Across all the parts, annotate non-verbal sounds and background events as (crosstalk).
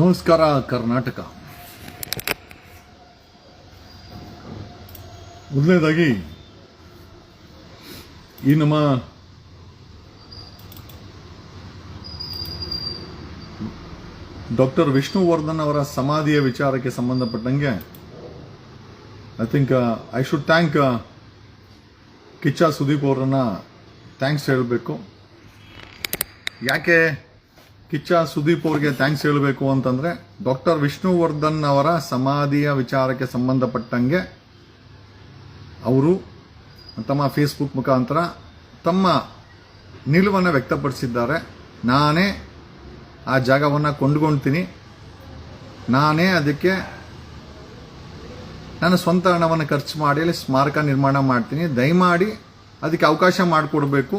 ನಮಸ್ಕಾರ, ಕರ್ನಾಟಕ. ಮೊದಲನೇದಾಗಿ, ಈ ನಮ್ಮ ಡಾಕ್ಟರ್ ವಿಷ್ಣುವರ್ಧನ್ ಅವರ ಸಮಾಧಿಯ ವಿಚಾರಕ್ಕೆ ಸಂಬಂಧಪಟ್ಟಂಗೆ I think I should thank Kichcha Sudeep ಅವರನ್ನ ಥ್ಯಾಂಕ್ಸ್ ಹೇಳಬೇಕು. ಯಾಕೆ ಕಿಚ್ಚ ಸುದೀಪ್ ಅವರಿಗೆ ಥ್ಯಾಂಕ್ಸ್ ಹೇಳಬೇಕು ಅಂತಂದರೆ ಡಾಕ್ಟರ್ ವಿಷ್ಣುವರ್ಧನ್ ಅವರ ಸಮಾಧಿಯ ವಿಚಾರಕ್ಕೆ ಸಂಬಂಧಪಟ್ಟಂಗೆ ಅವರು ತಮ್ಮ ಫೇಸ್ಬುಕ್ ಮುಖಾಂತರ ತಮ್ಮ ನಿಲುವನ್ನು ವ್ಯಕ್ತಪಡಿಸಿದ್ದಾರೆ. ನಾನೇ ಆ ಜಾಗವನ್ನು ಕೊಂಡ್ಕೊಳ್ತೀನಿ ನಾನೇ ಅದಕ್ಕೆ ನನ್ನ ಸ್ವಂತ ಹಣವನ್ನು ಖರ್ಚು ಮಾಡಿ ಅಲ್ಲಿ ಸ್ಮಾರಕ ನಿರ್ಮಾಣ ಮಾಡ್ತೀನಿ. ದಯಮಾಡಿ ಅದಕ್ಕೆ ಅವಕಾಶ ಮಾಡಿಕೊಡ್ಬೇಕು.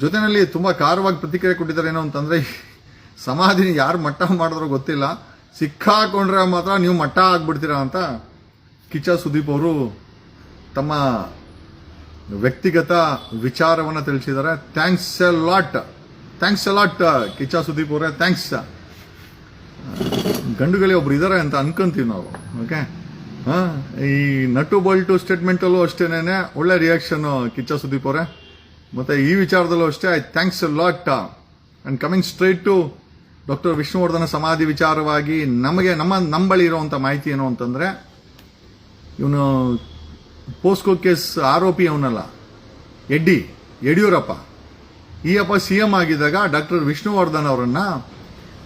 ಜೊತೆಯಲ್ಲಿ ತುಂಬ ಖಾರವಾಗಿ ಪ್ರತಿಕ್ರಿಯೆ ಕೊಟ್ಟಿದ್ದಾರೆ ಏನೋ ಅಂತಂದರೆ, ಸಮಾಧಿನ ಯಾರು ಮಟ್ಟ ಮಾಡಿದ್ರೋ ಗೊತ್ತಿಲ್ಲ. ಸಿಕ್ಕಾಕೊಂಡ್ರೆ ಮಾತ್ರ ನೀವು ಮಟ್ಟ ಆಗ್ಬಿಡ್ತೀರಾ ಅಂತ ಕಿಚ್ಚ ಸುದೀಪ್ ಅವರು ತಮ್ಮ ವ್ಯಕ್ತಿಗತ ವಿಚಾರವನ್ನು ತಿಳಿಸಿದ್ದಾರೆ. Thanks a lot thanks a lot Kichcha Sudeep ಅವರೇ. ಥ್ಯಾಂಕ್ಸ್ ಗಂಡುಗಳೇ ಒಬ್ರು ಇದ್ದಾರೆ ಅಂತ ಅನ್ಕೊಂತೀವಿ ನಾವು. ಓಕೆ ಹಾಂ? ಈ ನಟು ಬಲ್ಟು ಸ್ಟೇಟ್ಮೆಂಟಲ್ಲೂ ಅಷ್ಟೇನೆ ಒಳ್ಳೆ ರಿಯಾಕ್ಷನ್ ಕಿಚ್ಚ ಸುದೀಪ್ ಅವರೇ. ಮತ್ತೆ ಈ ವಿಚಾರದಲ್ಲೂ ಅಷ್ಟೇ I thanks lot and coming straight to doctor Vishnuvardhana ಸಮಾಧಿ ವಿಚಾರವಾಗಿ ನಮಗೆ, ನಮ್ಮ, ನಂಬಳಿ ಇರುವಂತ ಮಾಹಿತಿ ಏನು ಅಂತಂದರೆ, ಇವನು ಪೋಸ್ಕೋ ಕೇಸ್ ಆರೋಪಿ ಅವನಲ್ಲ, ಎಡ್ಡಿ, ಯಡಿಯೂರಪ್ಪ. ಈ ಅಪ್ಪ ಸಿ ಎಂ ಆಗಿದ್ದಾಗ ಡಾಕ್ಟರ್ ವಿಷ್ಣುವರ್ಧನ್ ಅವರನ್ನು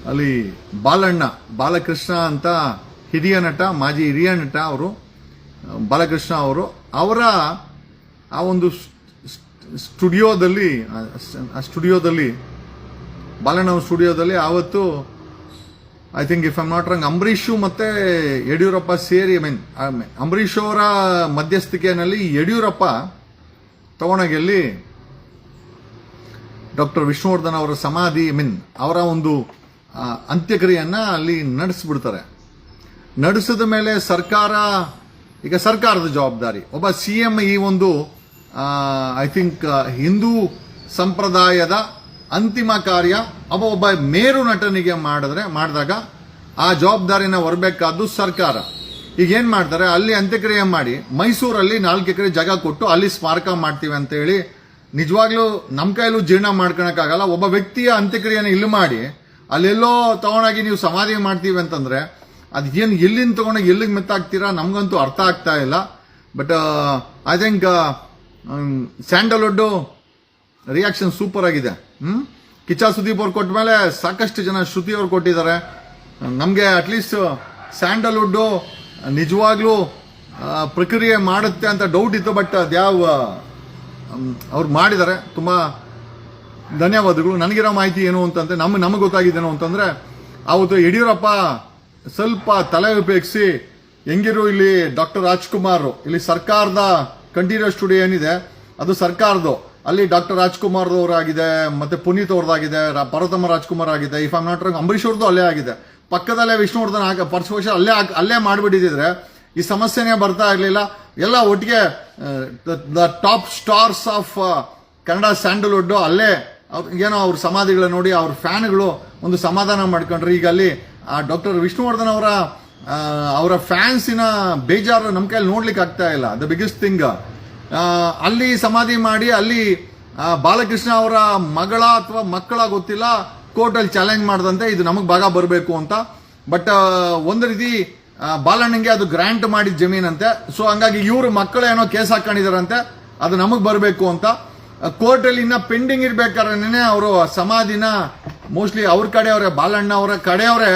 ಅಲ್ಲಿ ಬಾಲಣ್ಣ, ಬಾಲಕೃಷ್ಣ ಅಂತ ಹಿರಿಯ ನಟ, ಮಾಜಿ ಹಿರಿಯ ನಟ ಅವರು, ಬಾಲಕೃಷ್ಣ ಅವರು ಅವರ ಆ ಒಂದು ಸ್ಟುಡಿಯೋದಲ್ಲಿ, ಆ ಸ್ಟುಡಿಯೋದಲ್ಲಿ ಬಾಲಣ್ಣ ಸ್ಟುಡಿಯೋದಲ್ಲಿ ಆವತ್ತು I think if I'm not wrong Ambarish ಮತ್ತು ಯಡಿಯೂರಪ್ಪ ಸೇರಿ ಐ ಮೀನ್ ಅಂಬರೀಷ್ ಅವರ ಮಧ್ಯಸ್ಥಿಕೆಯಲ್ಲಿ ಯಡಿಯೂರಪ್ಪ ತಗೊಂಡೋಗಿ ಡಾಕ್ಟರ್ ವಿಷ್ಣುವರ್ಧನ್ ಅವರ ಸಮಾಧಿ ಐ ಮೀನ್ ಅವರ ಒಂದು ಅಂತ್ಯಕ್ರಿಯೆಯನ್ನ ಅಲ್ಲಿ ನಡೆಸ್ಬಿಡ್ತಾರೆ. ನಡೆಸಿದ ಮೇಲೆ ಸರ್ಕಾರ, ಈಗ ಸರ್ಕಾರದ ಜವಾಬ್ದಾರಿ. ಒಬ್ಬ ಸಿ ಎಂ ಈ ಒಂದು ಐ ಥಿಂಕ್ ಹಿಂದೂ ಸಂಪ್ರದಾಯದ ಅಂತಿಮ ಕಾರ್ಯ ಅವ ಒಬ್ಬ ಮೇರು ನಟನಿಗೆ ಮಾಡಿದ್ರೆ, ಮಾಡಿದಾಗ ಆ ಜವಾಬ್ದಾರಿನ ಹೊರಬೇಕಾದ್ದು ಸರ್ಕಾರ. ಈಗ ಏನು ಮಾಡ್ತಾರೆ? ಅಲ್ಲಿ ಅಂತ್ಯಕ್ರಿಯೆ ಮಾಡಿ, ಮೈಸೂರಲ್ಲಿ ನಾಲ್ಕು ಎಕರೆ ಜಾಗ ಕೊಟ್ಟು ಅಲ್ಲಿ ಸ್ಮಾರಕ ಮಾಡ್ತೀವಿ ಅಂತ ಹೇಳಿ, ನಿಜವಾಗ್ಲೂ ನಮ್ಮ ಕೈಲೂ ಜೀರ್ಣ ಮಾಡ್ಕೊಳಕ್ಕಾಗಲ್ಲ. ಒಬ್ಬ ವ್ಯಕ್ತಿಯ ಅಂತ್ಯಕ್ರಿಯೆನ ಇಲ್ಲಿ ಮಾಡಿ, ಅಲ್ಲೆಲ್ಲೋ ತಗೊಂಡಾಗಿ ನೀವು ಸಮಾಧಿ ಮಾಡ್ತೀವಿ ಅಂತಂದ್ರೆ ಏನು ಎಲ್ಲಿಂದ ತಗೊಂಡಾಗ ಎಲ್ಲಿಗೆ ಮೆತ್ತಾಗ್ತೀರಾ? ನಮಗಂತೂ ಅರ್ಥ ಆಗ್ತಾ ಇಲ್ಲ. But I think Sandalwood reaction super ಆಗಿದೆ. ಹ್ಞೂ ಕಿಚ್ಚ ಸುದೀಪ್ ಅವ್ರು ಕೊಟ್ಟ ಮೇಲೆ ಸಾಕಷ್ಟು ಜನ ಶ್ರುತಿ ಅವ್ರು ಕೊಟ್ಟಿದ್ದಾರೆ. ನಮಗೆ ಅಟ್ಲೀಸ್ಟ್ ಸ್ಯಾಂಡಲ್ವುಡ್ಡು ನಿಜವಾಗ್ಲೂ ಪ್ರಕ್ರಿಯೆ ಮಾಡುತ್ತೆ ಅಂತ ಡೌಟ್ ಇತ್ತು ಬಟ್ ಅದ್ಯಾವ ಅವ್ರು ಮಾಡಿದ್ದಾರೆ. ತುಂಬ ಧನ್ಯವಾದಗಳು. ನನಗಿರೋ ಮಾಹಿತಿ ಏನು ಅಂತಂದರೆ ನಮ್ಮ ನಮಗೆ ಗೊತ್ತಾಗಿದ್ದೇನು ಅಂತಂದರೆ, ಅವತ್ತು ಯಡಿಯೂರಪ್ಪ ಸ್ವಲ್ಪ ತಲೆ ಉಪಯೋಗಿಸಿ ಹೆಂಗಿರು ಇಲ್ಲಿ ಡಾಕ್ಟರ್ ರಾಜ್ಕುಮಾರ್, ಇಲ್ಲಿ ಸರ್ಕಾರದ ಕಂಠೀರವ ಸ್ಟುಡಿಯೋ ಏನಿದೆ, ಅದು ಸರ್ಕಾರದ್ದು. ಅಲ್ಲಿ ಡಾಕ್ಟರ್ ರಾಜ್ಕುಮಾರ್ ಅವರಾಗಿದೆ ಮತ್ತೆ ಪುನೀತ್ ಅವ್ರದ್ದಾಗಿದೆ ಭರತಮ್ಮ ರಾಜ್ಕುಮಾರ್ ಆಗಿದೆ if am not wrong Ambareesh ಅವ್ರದ್ದು ಅಲ್ಲೇ ಆಗಿದೆ. ಪಕ್ಕದಲ್ಲೇ ವಿಷ್ಣುವರ್ಧನ್ ಆಗ ಪರ್ಸ್ ಅಲ್ಲೇ ಅಲ್ಲೇ ಮಾಡಿಬಿಟ್ಟಿದ್ರೆ, ಈ ಸಮಸ್ಯೆನೇ ಬರ್ತಾ ಇರಲಿಲ್ಲ. ಎಲ್ಲ ಒಟ್ಟಿಗೆ, the top stars of Kannada Sandalwood ಅಲ್ಲೇ ಏನೋ ಅವ್ರ ಸಮಾಧಿಗಳ ನೋಡಿ, ಅವ್ರ ಫ್ಯಾನ್ಗಳು ಒಂದು ಸಮಾಧಾನ ಮಾಡ್ಕೊಂಡ್ರು. ಈಗ ಅಲ್ಲಿ, ಆ, ಡಾಕ್ಟರ್ ವಿಷ್ಣುವರ್ಧನ್ ಅವರ ಅವರ ಫ್ಯಾನ್ಸಿನ ಬೇಜಾರು ನಮ್ಮ ಕೈಯಲ್ಲಿ ನೋಡ್ಲಿಕ್ಕೆ ಆಗ್ತಾ ಇಲ್ಲ. ದ ಬಿಗ್ಗೆಸ್ಟ್ ಥಿಂಗ್ ಅಲ್ಲಿ ಸಮಾಧಿ ಮಾಡಿ ಅಲ್ಲಿ ಬಾಲಕೃಷ್ಣ ಅವರ ಮಗಳ ಅಥವಾ ಮಕ್ಕಳ ಗೊತ್ತಿಲ್ಲ, ಕೋರ್ಟಲ್ಲಿ ಚಾಲೆಂಜ್ ಮಾಡಿದಂತೆ, ಇದು ನಮಗೆ ಭಾಗ ಬರಬೇಕು ಅಂತ. ಬಟ್ ಒಂದು ರೀತಿ ಬಾಲಣ್ಣಂಗೆ ಅದು ಗ್ರ್ಯಾಂಟ್ ಮಾಡಿದ ಜಮೀನಂತೆ. ಸೊ ಹಂಗಾಗಿ ಇವರು ಮಕ್ಕಳೇನೋ ಕೇಸ್ ಹಾಕೊಂಡಿದಾರಂತೆ, ಅದು ನಮಗೆ ಬರಬೇಕು ಅಂತ. ಕೋರ್ಟಲ್ಲಿ ಇನ್ನ ಪೆಂಡಿಂಗ್ ಇರ್ಬೇಕಾದ್ರೆ ಅವರು ಸಮಾಧಿನ ಮೋಸ್ಟ್ಲಿ ಅವ್ರ ಕಡೆಯವರೇ ಬಾಲಣ್ಣ ಅವರ ಕಡೆಯವರೇ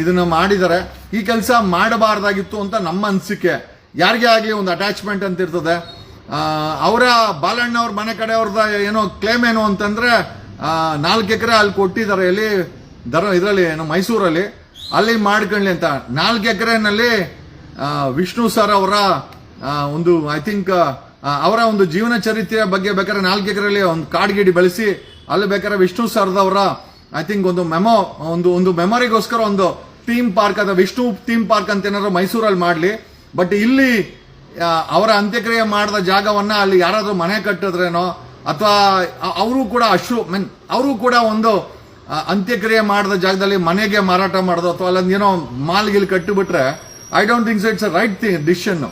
ಇದನ್ನು ಇದನ್ನ ಮಾಡಿದ್ದಾರೆ ಈ ಕೆಲಸ ಮಾಡಬಾರ್ದಾಗಿತ್ತು ಅಂತ ನಮ್ಮ ಅನಿಸಿಕೆ. ಯಾರಿಗೇ ಆಗಲಿ ಒಂದು ಅಟ್ಯಾಚ್ಮೆಂಟ್ ಅಂತ ಇರ್ತದೆ? ಅವರ ಬಾಲಣ್ಣ ಅವ್ರ ಮನೆ ಕಡೆಯವ್ರದ ಏನೋ ಕ್ಲೇಮ್ ಏನು ಅಂತಂದ್ರೆ ನಾಲ್ಕು ಎಕರೆ ಅಲ್ಲಿ ಕೊಟ್ಟಿದ್ದಾರೆ ಎಲ್ಲಿ ದರ ಇದರಲ್ಲಿ ಏನು, ಮೈಸೂರಲ್ಲಿ. ಅಲ್ಲಿ ಮಾಡ್ಕೊಳ್ಳಿ ಅಂತ. ನಾಲ್ಕು ಎಕರೆನಲ್ಲಿ ವಿಷ್ಣು ಸರ್ ಅವರ ಒಂದು ಐ ಥಿಂಕ್ ಅವರ ಒಂದು ಜೀವನ ಚರಿತ್ರೆಯ ಬಗ್ಗೆ ಬೇಕಾದ್ರೆ ನಾಲ್ಕು ಎಕರೆಯಲ್ಲಿ ಒಂದು ಕಾಡ್ಗಿಡಿ ಬೆಳೆಸಿ, ಅಲ್ಲಿ ಬೇಕಾದ್ರೆ ವಿಷ್ಣು ಸರ್ದವರ ಐ ಥಿಂಕ್ ಒಂದು ಮೆಮೊ ಒಂದು ಒಂದು ಮೆಮೊರಿಗೋಸ್ಕರ ಒಂದು ಥೀಮ್ ಪಾರ್ಕ್ ಅದ ವಿಷ್ಣು ಥೀಮ್ ಪಾರ್ಕ್ ಅಂತ ಏನಾದ್ರು ಮೈಸೂರಲ್ಲಿ ಮಾಡಲಿ. ಬಟ್ ಇಲ್ಲಿ ಅವರ ಅಂತ್ಯಕ್ರಿಯೆ ಮಾಡಿದ ಜಾಗವನ್ನು ಅಲ್ಲಿ ಯಾರಾದರೂ ಮನೆ ಕಟ್ಟಿದ್ರೇನೋ, ಅಥವಾ ಅವರು ಕೂಡ ಅಶ್ರು ಮೀನ್ ಅವರು ಕೂಡ ಒಂದು ಅಂತ್ಯಕ್ರಿಯೆ ಮಾಡಿದ ಜಾಗದಲ್ಲಿ ಮನೆಗೆ ಮಾರಾಟ ಮಾಡೋದು, ಅಥವಾ ಅಲ್ಲೊಂದು ಏನೋ ಮಾಲ್ಗಿಲ್ ಕಟ್ಟಿಬಿಟ್ರೆ I don't think it's a right thing decision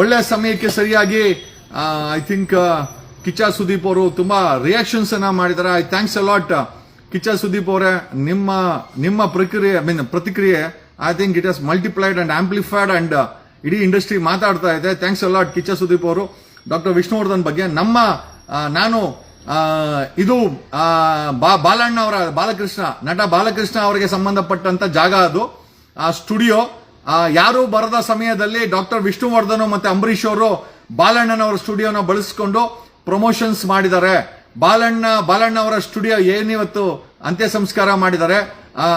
ಒಳ್ಳೆ ಸಮಯಕ್ಕೆ ಸರಿಯಾಗಿ ಐ ಥಿಂಕ್ ಕಿಚ್ಚ ಸುದೀಪ್ ಅವರು ತುಂಬ ರಿಯಾಕ್ಷನ್ಸ್ ಅನ್ನ ಮಾಡಿದ್ದಾರೆ I thanks a lot Kichcha Sudeep ಅವರೇ, ನಿಮ್ಮ ನಿಮ್ಮ ಪ್ರಕ್ರಿಯೆ ಐ ಮೀನ್ ಪ್ರತಿಕ್ರಿಯೆ I think it as multiplied and amplified and ಇಡೀ ಇಂಡಸ್ಟ್ರಿ ಮಾತಾಡ್ತಾ ಇದೆ. ಥ್ಯಾಂಕ್ಸ್ ಅಲಾಟ್ ಕಿಚ್ಚ ಸುದೀಪ್ ಅವರು. ಡಾಕ್ಟರ್ ವಿಷ್ಣುವರ್ಧನ್ ಬಗ್ಗೆ ನಮ್ಮ ನಾನು ಇದು ಬಾ- ಬಾಲಣ್ಣ ಅವರ, ಬಾಲಕೃಷ್ಣ, ನಟ ಬಾಲಕೃಷ್ಣ ಅವರಿಗೆ ಸಂಬಂಧಪಟ್ಟಂತ ಜಾಗ ಅದು. ಆ ಸ್ಟುಡಿಯೋ ಯಾರು ಬರದ ಸಮಯದಲ್ಲಿ ಡಾಕ್ಟರ್ ವಿಷ್ಣುವರ್ಧನ್ ಮತ್ತೆ ಅಂಬರೀಶ್ ಅವರು ಬಾಲಣ್ಣನವರ ಸ್ಟುಡಿಯೋನ ಬಳಸಿಕೊಂಡು ಪ್ರಮೋಷನ್ಸ್ ಮಾಡಿದ್ದಾರೆ. ಬಾಲಣ್ಣ ಬಾಲಣ್ಣ ಅವರ ಸ್ಟುಡಿಯೋ ಏನಿವತ್ತು ಅಂತ್ಯ ಸಂಸ್ಕಾರ ಮಾಡಿದ್ದಾರೆ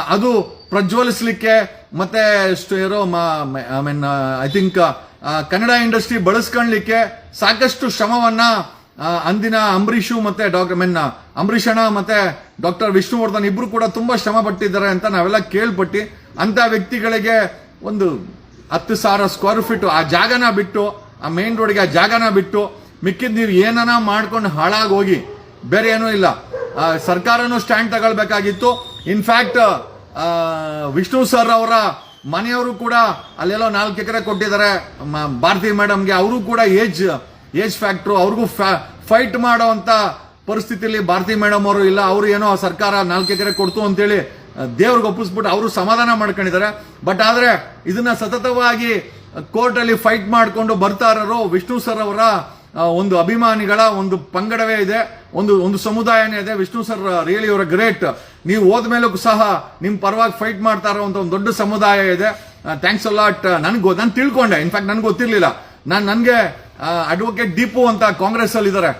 ಅದು ಪ್ರಜ್ವಲಿಸ್ಲಿಕ್ಕೆ ಮತ್ತೆ ಸ್ಟು- ಇರೋ I mean I think Kannada industry ಬಳಸ್ಕೊಳ್ಲಿಕ್ಕೆ ಸಾಕಷ್ಟು ಶ್ರಮವನ್ನ ಅಂದಿನ ಅಂಬರೀಷು ಮತ್ತೆ ಡಾಕ್ಟರ್ ಮೀನ್ ಅಂಬರೀಷಣ ಮತ್ತೆ ಡಾಕ್ಟರ್ ವಿಷ್ಣುವರ್ಧನ್ ಇಬ್ರು ಕೂಡ ತುಂಬಾ ಶ್ರಮ ಪಟ್ಟಿದ್ದಾರೆ ಅಂತ ನಾವೆಲ್ಲ ಕೇಳ್ಪಟ್ಟು. ಅಂತ ವ್ಯಕ್ತಿಗಳಿಗೆ ಒಂದು ಹತ್ತು ಸಾವಿರ ಸ್ಕ್ವೇರ್ ಫೀಟ್ ಆ ಜಾಗನ ಬಿಟ್ಟು, ಆ ಮೇನ್ ರೋಡ್ಗೆ ಆ ಜಾಗನ ಬಿಟ್ಟು, ಮಿಕ್ಕಿದ್ ನೀವು ಏನನ ಮಾಡ್ಕೊಂಡು ಹಾಳಾಗಿ ಹೋಗಿ ಬೇರೆ ಏನೂ ಇಲ್ಲ. ಸರ್ಕಾರನೂ ಸ್ಟ್ಯಾಂಡ್ ತಗೊಳ್ಬೇಕಾಗಿತ್ತು. ಇನ್ಫ್ಯಾಕ್ಟ್ ವಿಷ್ಣು ಸರ್ ಅವರ ಮನೆಯವರು ಕೂಡ ಅಲ್ಲೆಲ್ಲೋ ನಾಲ್ಕು ಎಕರೆ ಕೊಟ್ಟಿದ್ದಾರೆ. ಭಾರತಿ ಮೇಡಮ್ಗೆ ಅವರು ಕೂಡ ಏಜ್ ಏಜ್ ಫ್ಯಾಕ್ಟ್ರು, ಅವ್ರಿಗೂ ಫೈಟ್ ಮಾಡೋ ಅಂತ ಪರಿಸ್ಥಿತಿಯಲ್ಲಿ ಭಾರತಿ ಮೇಡಮ್ ಅವರು ಇಲ್ಲ, ಅವರು ಏನೋ ಸರ್ಕಾರ ನಾಲ್ಕು ಎಕರೆ ಕೊಡ್ತು ಅಂತೇಳಿ ದೇವ್ರಿಗೆ ಒಪ್ಪಿಸ್ಬಿಟ್ಟು ಅವರು ಸಮಾಧಾನ ಮಾಡ್ಕೊಂಡಿದ್ದಾರೆ. ಬಟ್ ಆದರೆ ಇದನ್ನ ಸತತವಾಗಿ ಕೋರ್ಟಲ್ಲಿ ಫೈಟ್ ಮಾಡಿಕೊಂಡು ಬರ್ತಾ ಇರೋರು ವಿಷ್ಣು ಸರ್ ಅವರ ಒಂದು ಅಭಿಮಾನಿಗಳ ಒಂದು ಪಂಗಡವೇ ಇದೆ, ಒಂದು ಒಂದು ಸಮುದಾಯನೇ ಇದೆ. ವಿಷ್ಣು ಸರ್ ರಿಯಲಿ ಅವರ ಗ್ರೇಟ್ ನೀವು ಹೋದ್ಮೇಲೂ ಸಹ ನಿಮ್ ಪರವಾಗಿ ಫೈಟ್ ಮಾಡ್ತಾ ಅಂತ ಒಂದು ದೊಡ್ಡ ಸಮುದಾಯ ಇದೆ. ಥ್ಯಾಂಕ್ಸ್ ಅಲಾಟ್ ನನ್ಗೆ ನಾನು ತಿಳ್ಕೊಂಡೆ. ಇನ್ಫ್ಯಾಕ್ಟ್ ನನ್ಗೆ ಗೊತ್ತಿರ್ಲಿಲ್ಲ. ನಾನು, ನನಗೆ ಅಡ್ವೊಕೇಟ್ ದೀಪು ಅಂತ ಕಾಂಗ್ರೆಸ್ ಅಲ್ಲಿ ಇದ್ದಾರೆ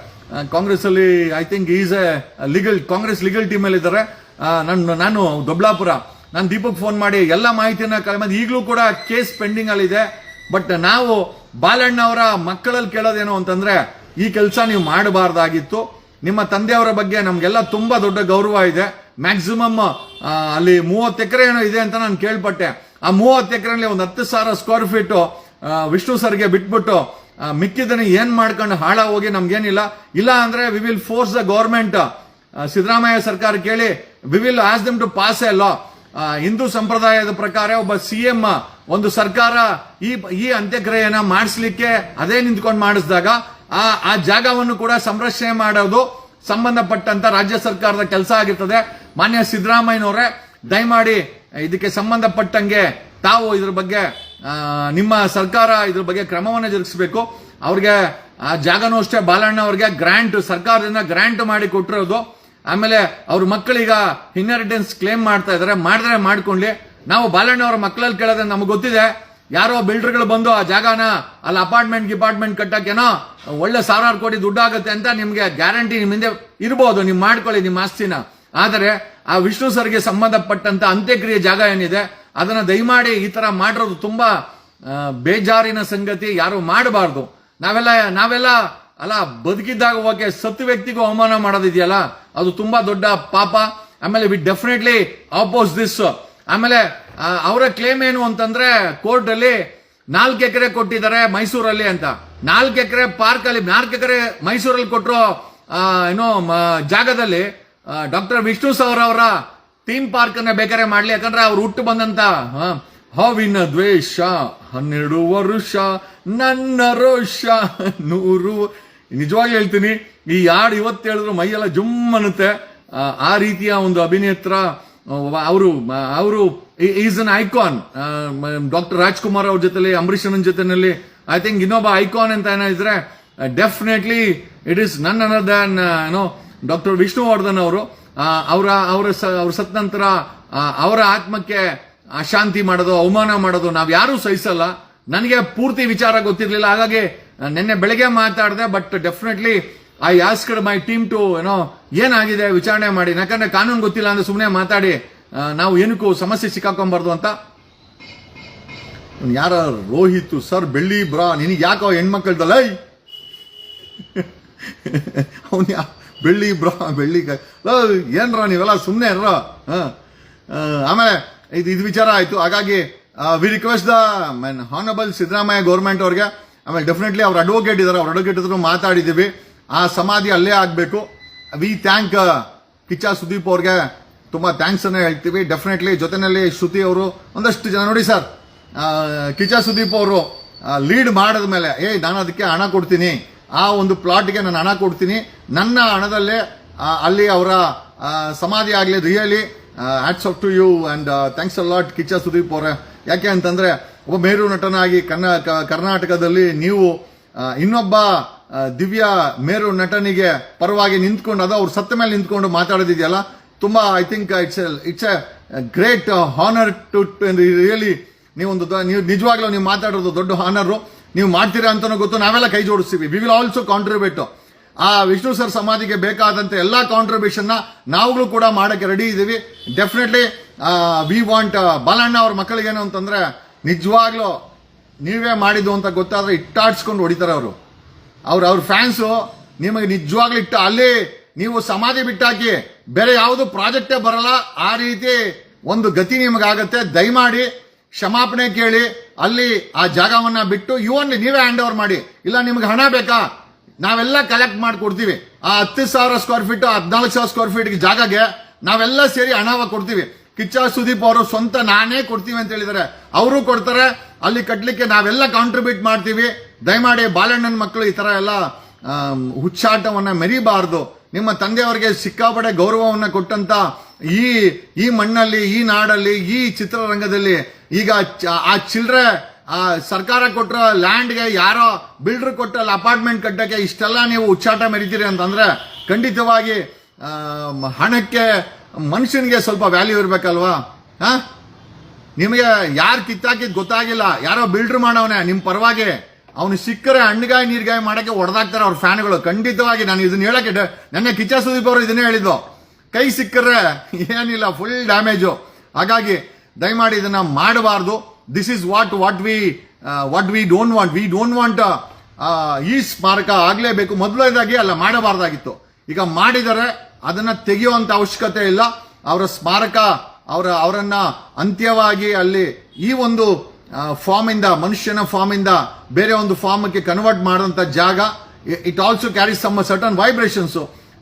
ಕಾಂಗ್ರೆಸ್ ಅಲ್ಲಿ I think is a legal Congress legal team ಅಲ್ಲಿ ಇದ್ದಾರೆ ನಾನು ನಾನು ದೊಬ್ಲಾಪುರ ನಾನು ದೀಪಕ್ ಫೋನ್ ಮಾಡಿ ಎಲ್ಲ ಮಾಹಿತಿಯನ್ನ ಕಲೆ ಈಗಲೂ ಕೂಡ ಕೇಸ್ ಪೆಂಡಿಂಗ್ ಅಲ್ಲಿ ಇದೆ. ಬಟ್ ನಾವು ಬಾಲಣ್ಣ ಅವರ ಮಕ್ಕಳಲ್ಲಿ ಕೇಳೋದೇನು ಅಂತಂದ್ರೆ, ಈ ಕೆಲಸ ನೀವು ಮಾಡಬಾರ್ದಾಗಿತ್ತು. ನಿಮ್ಮ ತಂದೆಯವರ ಬಗ್ಗೆ ನಮ್ಗೆಲ್ಲ ತುಂಬಾ ದೊಡ್ಡ ಗೌರವ ಇದೆ. ಮ್ಯಾಕ್ಸಿಮಮ್ ಅಲ್ಲಿ ಮೂವತ್ತು ಎಕರೆ ಏನೋ ಇದೆ ಅಂತ ನಾನು ಕೇಳ್ಪಟ್ಟೆ. ಆ ಮೂವತ್ತು ಎಕರೆಲಿ ಒಂದು ಹತ್ತು ಸಾವಿರ ಸ್ಕ್ವೇರ್ ಫೀಟ್ ವಿಷ್ಣು ಸರ್ಗೆ ಬಿಟ್ಬಿಟ್ಟು ಮಿಕ್ಕಿದನ್ನು ಏನು ಮಾಡ್ಕೊಂಡು ಹಾಳ ಹೋಗಿ ನಮ್ಗೇನಿಲ್ಲ. ಇಲ್ಲ ಅಂದ್ರೆ we will force the government Siddaramaiah ಸರ್ಕಾರ ಕೇಳಿ we will ask them to pass a Hindu ಸಂಪ್ರದಾಯದ ಪ್ರಕಾರ ಒಬ್ಬ ಸಿಎಂ ಒಂದು ಸರ್ಕಾರ ಈ ಈ ಅಂತ್ಯಕ್ರಿಯೆಯನ್ನ ಮಾಡಿಸ್ಲಿಕ್ಕೆ ಅದೇ ನಿಂತ್ಕೊಂಡು ಮಾಡಿಸಿದಾಗ ಆ ಆ ಜಾಗವನ್ನು ಕೂಡ ಸಂರಕ್ಷಣೆ ಮಾಡೋದು ಸಂಬಂಧಪಟ್ಟಂತ ರಾಜ್ಯ ಸರ್ಕಾರದ ಕೆಲಸ ಆಗಿರ್ತದೆ. ಮಾನ್ಯ ಸಿದ್ದರಾಮಯ್ಯನವರೇ, ದಯಮಾಡಿ ಇದಕ್ಕೆ ಸಂಬಂಧಪಟ್ಟಂಗೆ ತಾವು ಇದ್ರ ಬಗ್ಗೆ ನಿಮ್ಮ ಸರ್ಕಾರ ಇದ್ರ ಬಗ್ಗೆ ಕ್ರಮವನ್ನು ಜರುಗಿಸಬೇಕು. ಅವ್ರಿಗೆ ಆ ಜಾಗನೂ ಅಷ್ಟೇ, ಬಾಲಣ್ಣ ಅವ್ರಿಗೆ ಗ್ರಾಂಟ್ ಸರ್ಕಾರದಿಂದ ಗ್ರಾಂಟ್ ಮಾಡಿ ಕೊಟ್ಟಿರೋದು. ಆಮೇಲೆ ಅವ್ರ ಮಕ್ಕಳಿಗ ಇನ್ಹೆರಿಟೆನ್ಸ್ ಕ್ಲೇಮ್ ಮಾಡ್ತಾ ಇದ್ದಾರೆ ಮಾಡಿದ್ರೆ ಮಾಡ್ಕೊಳ್ಳಿ ನಾವು ಬಾಲಣ್ಣವರ ಮಕ್ಕಳಲ್ಲಿ ಕೇಳಿದ್ರೆ ನಮ್ಗೆ ಗೊತ್ತಿದೆ. ಯಾರೋ ಬಿಲ್ಡರ್ಗಳು ಬಂದು ಆ ಜಾಗನ, ಅಲ್ಲಿ ಅಪಾರ್ಟ್ಮೆಂಟ್ ಗಿಪಾರ್ಟ್ಮೆಂಟ್ ಕಟ್ಟಕ್ಕೇನೋ ಒಳ್ಳೆ ಸಾವಿರಾರು ಕೋಟಿ ದುಡ್ಡು ಆಗುತ್ತೆ ಅಂತ ನಿಮಗೆ ಗ್ಯಾರಂಟಿ ನಿಮ್ಮ ಹಿಂದೆ ಇರ್ಬೋದು. ನೀವು ಮಾಡ್ಕೊಳ್ಳಿ ನಿಮ್ಮ ಆಸ್ತಿನ. ಆದರೆ ಆ ವಿಷ್ಣು ಸರ್ಗೆ ಸಂಬಂಧಪಟ್ಟಂತ ಅಂತ್ಯಕ್ರಿಯೆ ಜಾಗ ಏನಿದೆ, ಅದನ್ನ ದಯಮಾಡಿ ಈ ತರ ಮಾಡಿರೋದು ತುಂಬಾ ಬೇಜಾರಿನ ಸಂಗತಿ. ಯಾರು ಮಾಡಬಾರ್ದು. ನಾವೆಲ್ಲ ನಾವೆಲ್ಲ ಅಲ್ಲ, ಬದುಕಿದ್ದಾಗ ಓಕೆ ಸತ್ತು ವ್ಯಕ್ತಿಗೂ ಅವಮಾನ ಮಾಡೋದಿದೆಯಲ್ಲ? ಅದು ತುಂಬಾ ದೊಡ್ಡ ಪಾಪ. ಆಮೇಲೆ ವಿ ಡೆಫಿನೆಟ್ಲಿ ಆಪೋಸ್ ದಿಸ್ ಆಮೇಲೆ ಅವರ ಕ್ಲೇಮ್ ಏನು ಅಂತಂದ್ರೆ ಕೋರ್ಟ್ ಅಲ್ಲಿ ನಾಲ್ಕು ಎಕರೆ ಕೊಟ್ಟಿದ್ದಾರೆ ಮೈಸೂರಲ್ಲಿ ಅಂತ. ನಾಲ್ಕು ಎಕರೆ ಪಾರ್ಕ್ ಅಲ್ಲಿ ನಾಲ್ಕು ಎಕರೆ ಮೈಸೂರಲ್ಲಿ ಕೊಟ್ಟರು ಏನೋ ಜಾಗದಲ್ಲಿ ಡಾಕ್ಟರ್ ವಿಷ್ಣು ಸವರ್ ಅವರ ಥೀಮ್ ಪಾರ್ಕ್ ಅನ್ನ ಬೇಕಾರೆ ಮಾಡ್ಲಿ. ಯಾಕಂದ್ರೆ ಅವ್ರು ಹುಟ್ಟು ಬಂದಂತ ಹವಿನ ದ್ವೇಷ, ಹನ್ನೆರಡು ವರುಷ, ನನ್ನ ರೋಷ, ನೂರು. ನಿಜವಾಗಿ ಹೇಳ್ತೀನಿ, ಈ ಹಾಡು ಇವತ್ತು ಹೇಳಿದ್ರು ಮೈಯೆಲ್ಲ ಜುಮ್ ಅನ್ನುತ್ತೆ ಆ ರೀತಿಯ ಒಂದು ಅಭಿನೇತ್ರ ಅವರು ಅವರು is an icon doctor Rajkumar ಅವ್ರ ಜೊತೆಲಿ ಅಂಬರೀಷನ್ ಜೊತೆನಲ್ಲಿ. ಐ ಥಿಂಕ್ ಇನ್ನೊಬ್ಬ ಐಕಾನ್ ಅಂತ ಏನೋ ಇದ್ರೆ definitely it is none other than ಏನೋ ಡಾಕ್ಟರ್ ವಿಷ್ಣುವರ್ಧನ್ ಅವರು. ಅವರ ಅವರ ಅವ್ರ ಸತ್ ನಂತರ ಅವರ ಆತ್ಮಕ್ಕೆ ಅಶಾಂತಿ ಮಾಡೋದು, ಅವಮಾನ ಮಾಡೋದು ನಾವು ಯಾರು ಸಹಿಸಲ್ಲ. ನನಗೆ ಪೂರ್ತಿ ವಿಚಾರ ಗೊತ್ತಿರಲಿಲ್ಲ. ಹಾಗಾಗಿ ನಾನ್ ನಿನ್ನೆ ಬೆಳಗ್ಗೆ ಮಾತಾಡಿದೆ but definitely I asked my team to ಏನೋ ಏನಾಗಿದೆ, ವಿಚಾರಣೆ ಮಾಡಿ. ಯಾಕಂದ್ರೆ ಕಾನೂನು ಗೊತ್ತಿಲ್ಲ ಅಂದ್ರೆ ಸುಮ್ಮನೆ ಮಾತಾಡಿ. ನಾವು ಏನಕ್ಕೂ ಸಮಸ್ಯೆ ಸಿಕ್ಕಾಕೊಂಬಾರ್ದು ಅಂತ. ಯಾರ ರೋಹಿತ್, ಸರ್ ಬೆಳ್ಳಿ ಬ್ರಾ, ನಿನಗೆ ಯಾಕೋ ಹೆಣ್ಮಕ್ಳದಲ್ಲ? (laughs) ಅವನ್ ಬೆಳ್ಳಿ ಬ್ರಾ, ಬೆಳ್ಳಿ ಏನ್ರ ನೀವೆಲ್ಲ ಸುಮ್ಮನೆ ಏನ್ರ ಆಮೇಲೆ ಇದು ಇದು ವಿಚಾರ ಆಯ್ತು. ಹಾಗಾಗಿ we request the honourable Siddaramaiah government ಅವ್ರಿಗೆ, ಆಮೇಲೆ ಡೆಫಿನೆಟ್ಲಿ ಅವ್ರ ಅಡ್ವೊಕೇಟ್ ಇದಾರೆ. ಅವ್ರ ಅಡ್ವೊಕೇಟ್ ಹತ್ರ ಮಾತಾಡಿದೀವಿ. ಆ ಸಮಾಧಿ ಅಲ್ಲೇ ಆಗಬೇಕು. ವಿ ಥ್ಯಾಂಕ್ ಕಿಚ್ಚ ಸುದೀಪ್ ಅವ್ರಿಗೆ ತುಂಬಾ ಥ್ಯಾಂಕ್ಸ್ ಅನ್ನ ಹೇಳ್ತೀವಿ. ಡೆಫಿನೆಟ್ಲಿ ಜೊತೆನಲ್ಲಿ ಶ್ರುತಿ ಅವರು ಒಂದಷ್ಟು ಜನ ನೋಡಿ ಸರ್ ಕಿಚ್ಚ ಸುದೀಪ್ ಅವರು ಲೀಡ್ ಮಾಡಿದ ಮೇಲೆ, ಏಯ್, ನಾನು ಅದಕ್ಕೆ ಹಣ ಕೊಡ್ತೀನಿ. ಆ ಒಂದು ಪ್ಲಾಟ್ಗೆ ನಾನು ಹಣ ಕೊಡ್ತೀನಿ. ನನ್ನ ಹಣದಲ್ಲೇ ಅಲ್ಲಿ ಅವರ ಸಮಾಧಿ ಆಗಲಿ really hats off to you and thanks a lot Kichcha Sudeep ಅವರೇ. ಯಾಕೆ ಅಂತಂದ್ರೆ, ಒಬ್ಬ ಮೇರು ನಟನಾಗಿ ಕರ್ನಾಟಕದಲ್ಲಿ ನೀವು ಇನ್ನೊಬ್ಬ ದಿವ್ಯ ಮೇರು ನಟನಿಗೆ ಪರವಾಗಿ ನಿಂತ್ಕೊಂಡು, ಅದು ಅವ್ರು ಸತ್ತ ಮೇಲೆ ನಿಂತ್ಕೊಂಡು ಮಾತಾಡೋದಿದೆಯಲ್ಲ? ತುಂಬಾ I think it's it's a great honour to really ನೀವೊಂದು ನೀವು ನಿಜವಾಗ್ಲೂ ನೀವು ಮಾತಾಡೋದು ದೊಡ್ಡ ಹಾನರು ನೀವು ಮಾಡ್ತೀರಾ ಅಂತಲೂ ಗೊತ್ತು, ನಾವೆಲ್ಲ ಕೈ ಜೋಡಿಸ್ತೀವಿ. ವಿ ವಿಲ್ ಆಲ್ಸೋ ಕಾಂಟ್ರಿಬ್ಯೂಟ್ ಆ ವಿಷ್ಣು ಸರ್ ಸಮಾಧಿಗೆ ಬೇಕಾದಂತ ಎಲ್ಲಾ ಕಾಂಟ್ರಿಬ್ಯೂಷನ್ನ ನಾವುಗಳು ಕೂಡ ಮಾಡಕ್ಕೆ ರೆಡಿ ಇದ್ದೀವಿ. ಡೆಫಿನೆಟ್ಲಿ ವಿ ವಾಂಟ್ ಬಾಲಣ್ಣ ಅವ್ರ ಮಕ್ಕಳಿಗೇನು ಅಂತಂದ್ರೆ ನಿಜವಾಗ್ಲೂ ನೀವೇ ಮಾಡಿದ್ದು ಅಂತ ಗೊತ್ತಾದ್ರೆ ಇಟ್ಟಾಡ್ಸ್ಕೊಂಡು ಹೊಡಿತಾರೆ ಅವರು. ಅವ್ರ ಅವ್ರ ಫ್ಯಾನ್ಸು ನಿಮಗೆ ನಿಜವಾಗ್ಲೂ ಅಲ್ಲಿ ನೀವು ಸಮಾಧಿ ಬಿಟ್ಟಾಕಿ ಬೇರೆ ಯಾವುದು ಪ್ರಾಜೆಕ್ಟೇ ಬರಲ್ಲ, ಆ ರೀತಿ ಒಂದು ಗತಿ ನಿಮಗಾಗತ್ತೆ. ದಯಮಾಡಿ ಕ್ಷಮಾಪಣೆ ಕೇಳಿ, ಅಲ್ಲಿ ಆ ಜಾಗವನ್ನ ಬಿಟ್ಟು ಯು ಅಲ್ಲಿ ನೀವೇ ಹ್ಯಾಂಡ್ ಓವರ್ ಮಾಡಿ. ಇಲ್ಲ, ನಿಮ್ಗೆ ಹಣ ಬೇಕಾ? ನಾವೆಲ್ಲ ಕಲೆಕ್ಟ್ ಮಾಡಿಕೊಡ್ತೀವಿ. ಆ ಹತ್ತು ಸಾವಿರ ಸ್ಕ್ವೇರ್ ಫೀಟ್ ಹದಿನಾಲ್ಕು ಸಾವಿರ ಸ್ಕ್ವೇರ್ ಫೀಟ್ ಜಾಗಗೆ ನಾವೆಲ್ಲ ಸೇರಿ ಹಣವ ಕೊಡ್ತೀವಿ. ಕಿಚ್ಚ ಸುದೀಪ್ ಅವರು ಸ್ವಂತ ನಾನೇ ಕೊಡ್ತೀವಿ ಅಂತ ಹೇಳಿದ್ದಾರೆ. ಅವರು ಕೊಡ್ತಾರೆ. ಅಲ್ಲಿ ಕಟ್ಟಲಿಕ್ಕೆ ನಾವೆಲ್ಲ ಕಾಂಟ್ರಿಬ್ಯೂಟ್ ಮಾಡ್ತೀವಿ. ದಯಮಾಡಿ ಬಾಲಣ್ಣನ ಮಕ್ಕಳು ಈ ತರ ಎಲ್ಲ ಹುಚ್ಚಾಟವನ್ನು ಮೆರಿಬಾರದು. ನಿಮ್ಮ ತಂದೆಯವರಿಗೆ ಸಿಕ್ಕಾಪಡೆ ಗೌರವವನ್ನ ಕೊಟ್ಟಂತ ಈ ಈ ಮಣ್ಣಲ್ಲಿ, ಈ ನಾಡಲ್ಲಿ, ಈ ಚಿತ್ರರಂಗದಲ್ಲಿ ಈಗ ಆ ಚಿಲ್ಲರೆ ಆ ಸರ್ಕಾರ ಕೊಟ್ಟರೋ ಲ್ಯಾಂಡ್ಗೆ ಯಾರೋ ಬಿಲ್ಡರ್ ಕೊಟ್ಟ ಅಪಾರ್ಟ್ಮೆಂಟ್ ಕಟ್ಟಕ್ಕೆ ಇಷ್ಟೆಲ್ಲ ನೀವು ಉಚ್ಚಾಟ ಮೆರಿತೀರಿ ಅಂತಂದ್ರೆ ಖಂಡಿತವಾಗಿ ಹಣಕ್ಕೆ, ಮನುಷ್ಯನಿಗೆ ಸ್ವಲ್ಪ ವ್ಯಾಲ್ಯೂ ಇರಬೇಕಲ್ವಾ? ಹಾ? ನಿಮಗೆ ಯಾರು ಕಿತ್ತಾಕಿದ್ ಗೊತ್ತಾಗಿಲ್ಲ. ಯಾರೋ ಬಿಲ್ಡರ್ ಮಾಡೋವನೇ ನಿಮ್ಮ ಪರವಾಗಿ. ಅವನು ಸಿಕ್ಕರೆ ಹಣ್ಣುಗಾಯಿ ನೀರ್ಗಾಯಿ ಮಾಡಕ್ಕೆ ಹೊಡೆದಾಗ್ತಾರೆ ಅವ್ರ ಫ್ಯಾನ್ಗಳು. ಖಂಡಿತವಾಗಿ ನಾನು ಇದನ್ನ ಹೇಳಕ್ಕೆ ನನ್ನ ಕಿಚ್ಚ ಸುದೀಪ್ ಅವರು ಇದನ್ನೇ ಹೇಳಿದ್ದು. ಕೈ ಸಿಕ್ಕರೆ ಏನಿಲ್ಲ ಫುಲ್ ಡ್ಯಾಮೇಜು ಹಾಗಾಗಿ ದಯಮಾಡಿ ಇದನ್ನ ಮಾಡಬಾರ್ದು. This is what what we what we don't want we don't want ಈ ಸ್ಮಾರಕ ಆಗಲೇಬೇಕು. ಮೊದಲನೇದಾಗಿ ಅಲ್ಲ, ಮಾಡಬಾರ್ದಾಗಿತ್ತು. ಈಗ ಮಾಡಿದರೆ ಅದನ್ನ ತೆಗೆಯುವಂತ ಅವಶ್ಯಕತೆ ಇಲ್ಲ. ಅವರ ಸ್ಮಾರಕ, ಅವರ, ಅವರನ್ನ ಅಂತ್ಯವಾಗಿ ಅಲ್ಲಿ ಈ ಒಂದು ಫಾರ್ಮ್ ಇಂದ ಮನುಷ್ಯನ ಫಾರ್ಮ್ ಇಂದ ಬೇರೆ ಒಂದು ಫಾರ್ಮ್ಗೆ ಕನ್ವರ್ಟ್ ಮಾಡುವಂತ ಜಾಗ. It also carry some certain vibrations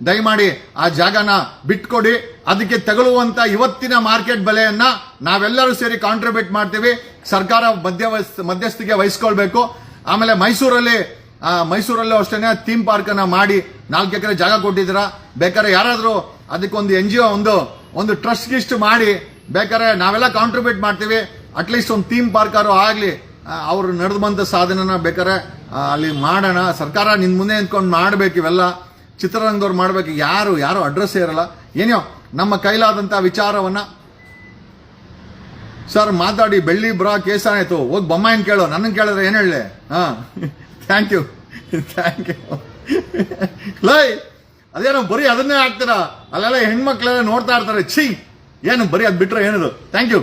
ದಯಮಾಡಿ ಆ ಜಾಗನ ಬಿಟ್ಕೊಡಿ. ಅದಕ್ಕೆ ತಗೊಳ್ಳುವಂತ ಇವತ್ತಿನ ಮಾರ್ಕೆಟ್ ಬೆಲೆಯನ್ನ ನಾವೆಲ್ಲರೂ ಸೇರಿ ಕಾಂಟ್ರಿಬ್ಯೂಟ್ ಮಾಡ್ತೀವಿ. ಸರ್ಕಾರ ಮಧ್ಯ ಮಧ್ಯಸ್ಥಿಗೆ ವಹಿಸ್ಕೊಳ್ಬೇಕು. ಆಮೇಲೆ ಮೈಸೂರಲ್ಲಿ ಮೈಸೂರಲ್ಲೂ ಅಷ್ಟೇ ಥೀಮ್ ಪಾರ್ಕ್ ಮಾಡಿ ನಾಲ್ಕು ಎಕರೆ ಜಾಗ ಕೊಟ್ಟಿದ್ದೀರಾ? ಬೇಕಾದ್ರೆ ಯಾರಾದರೂ ಅದಕ್ಕೊಂದು ಎನ್ ಜಿ ಒ ಒಂದು ಒಂದು ಟ್ರಸ್ಟ್ ಗಿಸ್ಟ್ ಮಾಡಿ. ಬೇಕಾದ್ರೆ ನಾವೆಲ್ಲ ಕಾಂಟ್ರಿಬ್ಯೂಟ್ ಮಾಡ್ತೀವಿ. ಅಟ್ಲೀಸ್ಟ್ ಒಂದು ಥೀಮ್ ಪಾರ್ಕ್ ಆಗಲಿ ಅವರು ನಡೆದು ಬಂದ ಸಾಧನೆನ ಬೇಕಾರೆ ಅಲ್ಲಿ ಮಾಡೋಣ. ಸರ್ಕಾರ ನಿನ್ನ ಮುಂದೆ ನಿಂತ್ಕೊಂಡು ಮಾಡಬೇಕು ಇವೆಲ್ಲ. ಚಿತ್ರರಂಗದವ್ರು ಮಾಡಬೇಕು. ಯಾರು ಯಾರು ಅಡ್ರೆಸ್ ಇರಲ್ಲ. ಏನೋ ನಮ್ಮ ಕೈಲಾದಂಥ ವಿಚಾರವನ್ನು ಸರ್ ಮಾತಾಡಿ, ಬೆಳ್ಳಿ ಬ್ರಾ ಕೇಸ ಆಯ್ತು. ಹೋಗಿ ಏನು ಕೇಳೋ. ನನ್ನ ಕೇಳಿದ್ರೆ ಏನು ಹೇಳಲೆ ಹಾಂ. ಥ್ಯಾಂಕ್ ಯು ಥ್ಯಾಂಕ್ ಯು ಲೈ, ಅದೇನೋ ಬರೀ ಅದನ್ನೇ ಹಾಕ್ತೀರಾ? ಅಲ್ಲೆಲ್ಲ ಹೆಣ್ಮಕ್ಳೆಲ್ಲ ನೋಡ್ತಾ ಇರ್ತಾರೆ. ಛೀ, ಏನು ಬರೀ ಅದು ಬಿಟ್ಟರೆ ಏನದು? Thank you